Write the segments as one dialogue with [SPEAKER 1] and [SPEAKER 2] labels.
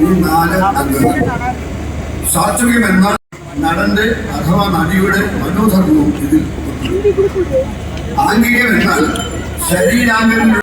[SPEAKER 1] ഈ നാല് അംഗങ്ങൾ സാത്വികം എന്നാൽ നടന്റെ അഥവാ നടിയുടെ മനോധർമ്മവും ഇതിൽ. ആംഗികം എന്നാൽ ശരീരാംഗങ്ങളുടെ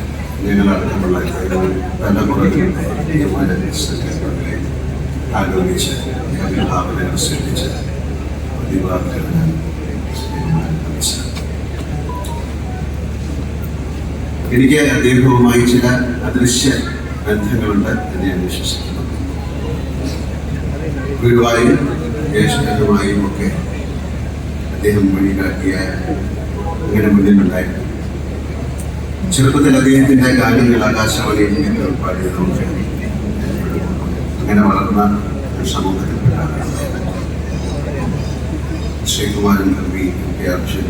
[SPEAKER 2] ഞങ്ങളടക്കമുള്ള തലമുറകളുടെ തീരുമാനങ്ങളെ ആലോചിച്ച് ഭാവനകൾ സൃഷ്ടിച്ച പ്രതിഭാഗത്തിന് എനിക്ക് അദ്ദേഹവുമായി ചില അദൃശ്യ ബന്ധങ്ങളുണ്ട് എന്ന് ഞാൻ വിശ്വസിക്കുന്നു ഗുരുവായും ജ്യേഷ്ഠനുമായും ഒക്കെ അദ്ദേഹം വഴികാട്ടിയ അങ്ങനെ മുന്നിലുണ്ടായിരുന്നു ചെറുപ്പത്തിൽ അദ്ദേഹത്തിന്റെ കാര്യങ്ങൾ ആകാശവാണിയിൽ നിന്ന് അങ്ങനെ വളർന്ന ഒരു സമൂഹത്തിൽപ്പെട്ട. ശ്രീകുമാരൻ തമ്പി അർജുൻ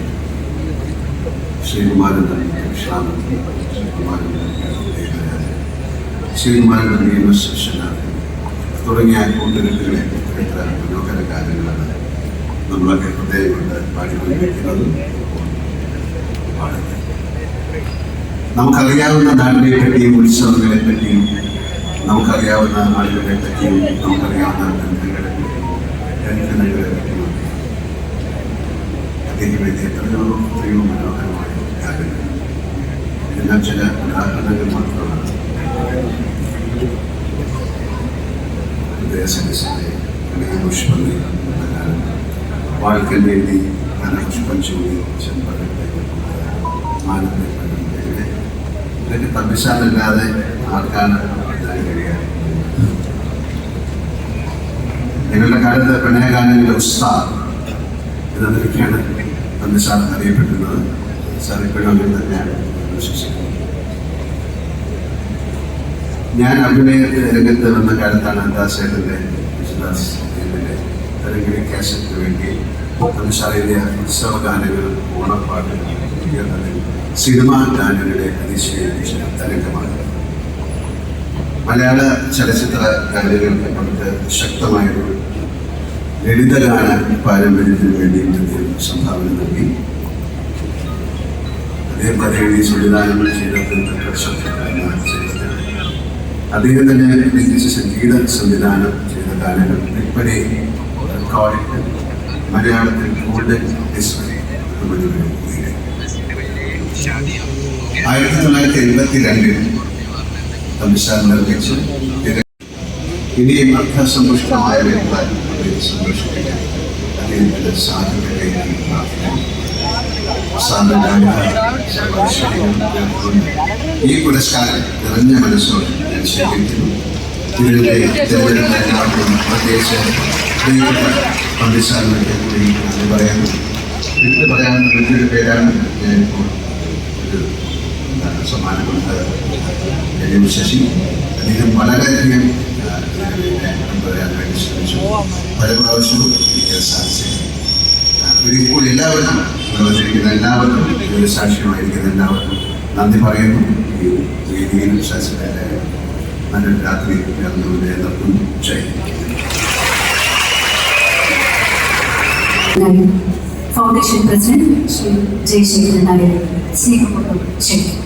[SPEAKER 2] ശ്രീകുമാരൻ തമ്പി ശ്രീകുമാരൻ തമ്പി ശ്രീകുമാരൻ തമ്പി എം തുടങ്ങിയ കൂട്ടുകെട്ടുകളെ എത്ര മനോഹര കാര്യങ്ങളാണ് നമ്മളൊക്കെ ഹൃദയം കൊണ്ട് പാടിക്കൊണ്ടിരിക്കുന്നതും പാടുന്നത് നമുക്കറിയാവുന്ന നാടിനെ പറ്റിയും ഉത്സവങ്ങളെ പറ്റിയും നമുക്കറിയാവുന്ന ആളുകളെ പറ്റിയും നമുക്കറിയാവുന്ന ബന്ധങ്ങളെ പറ്റിയും ബന്ധനങ്ങളെ പറ്റിയും അദ്ദേഹം എഴുതിയ എത്രയോ എത്രയോ മനോഹരമായ കാര്യങ്ങൾ എല്ലാം ചില ഉദാഹരണങ്ങൾ മാത്രമാണ്. ഹൃദയസരസിന്റെ പുഷ്പങ്ങൾ എന്ന കാലം വാൾക്കൽ എഴുതി ധനപുഷ്പം ചൂടി ചെമ്പകത്തെ മാനത്തെ ഇങ്ങനെ ഇതൊക്കെ തമ്മിശാലല്ലാതെ ആർക്കാണ് കഴിയുക? ഞങ്ങളുടെ കാലത്ത് പ്രണയഗാനങ്ങളുടെ ഉസ്താദ് നിലയ്ക്കാണ് തമ്മിശാൽ അറിയപ്പെട്ടിരുന്നത്. സാർ ഇപ്പോഴും അങ്ങനെ തന്നെയാണ് വിശ്വസിക്കുന്നത്. ഞാൻ അഭിനയ രംഗത്ത് വന്ന കാലത്താണ് ദാസേട്ടന്റെ വിശ്വദാസ് എന്നിന്റെ തെലുങ്കിലെ കാസറ്റിന് വേണ്ടി തമിഴ്സാറിലെ ഉത്സവ ഗാനങ്ങൾ ഓണപ്പാട്ടുകൾ ഉയർന്നത് സിനിമാ ഗാനങ്ങളുടെ അതിശയിപ്പിച്ച തരംഗമാണ്. മലയാള ചലച്ചിത്ര ഗാനങ്ങൾക്ക് അവിടുത്തെ ശക്തമായൊരു ലളിതഗാന പാരമ്പര്യത്തിന് വേണ്ടി അദ്ദേഹം സംഭാവന നൽകി. അദ്ദേഹം കഥ സംവിധാനങ്ങൾ സംവിധാനം ചെയ്ത ചെയ്തത് അദ്ദേഹം. തന്നെ രചിച്ച സംഗീത സംവിധാനം ചെയ്ത ഗാനങ്ങൾ. ഇപ്പോഴേ റെക്കോർഡിട്ട് മലയാളത്തിൽ ഗോൾഡൻ ഡിസ്പ്ലേ ആയിരത്തി തൊള്ളായിരത്തി എൺപത്തി രണ്ടിൽ തമിഴ്സാർ നിർമ്മിച്ചു ഇനിയും അർത്ഥസമ്പുഷ്ടമായ ഈ പുരസ്കാരം നിറഞ്ഞ മനസ്സോടെ ഞാൻ എടുത്ത് പറയാവുന്ന വലിയൊരു പേരാണ് ഞാനിപ്പോൾ ഒരു എന്താണ് സമ്മാനം കൊടുത്തത് എം ശശി അദ്ദേഹം വളരെയധികം കൊണ്ടുവരാൻ വേണ്ടി ശ്രമിച്ചു. പല പ്രാവശ്യവും സാധിച്ചില്ല ഇപ്പോൾ എല്ലാവർക്കും പ്രവർത്തിക്കുന്ന എല്ലാവർക്കും ഇതിൽ സാക്ഷ്യമായിരിക്കുന്ന എല്ലാവർക്കും നന്ദി പറയുന്നു. ഈ വേദിയിൽ ശാസ്ത്രജ്ഞരെ നല്ലൊരു രാത്രി നേർന്നുകൊണ്ട് നിർത്തുന്നു.
[SPEAKER 3] Jai foundation president Shri Jayasekharan Nair. Sini.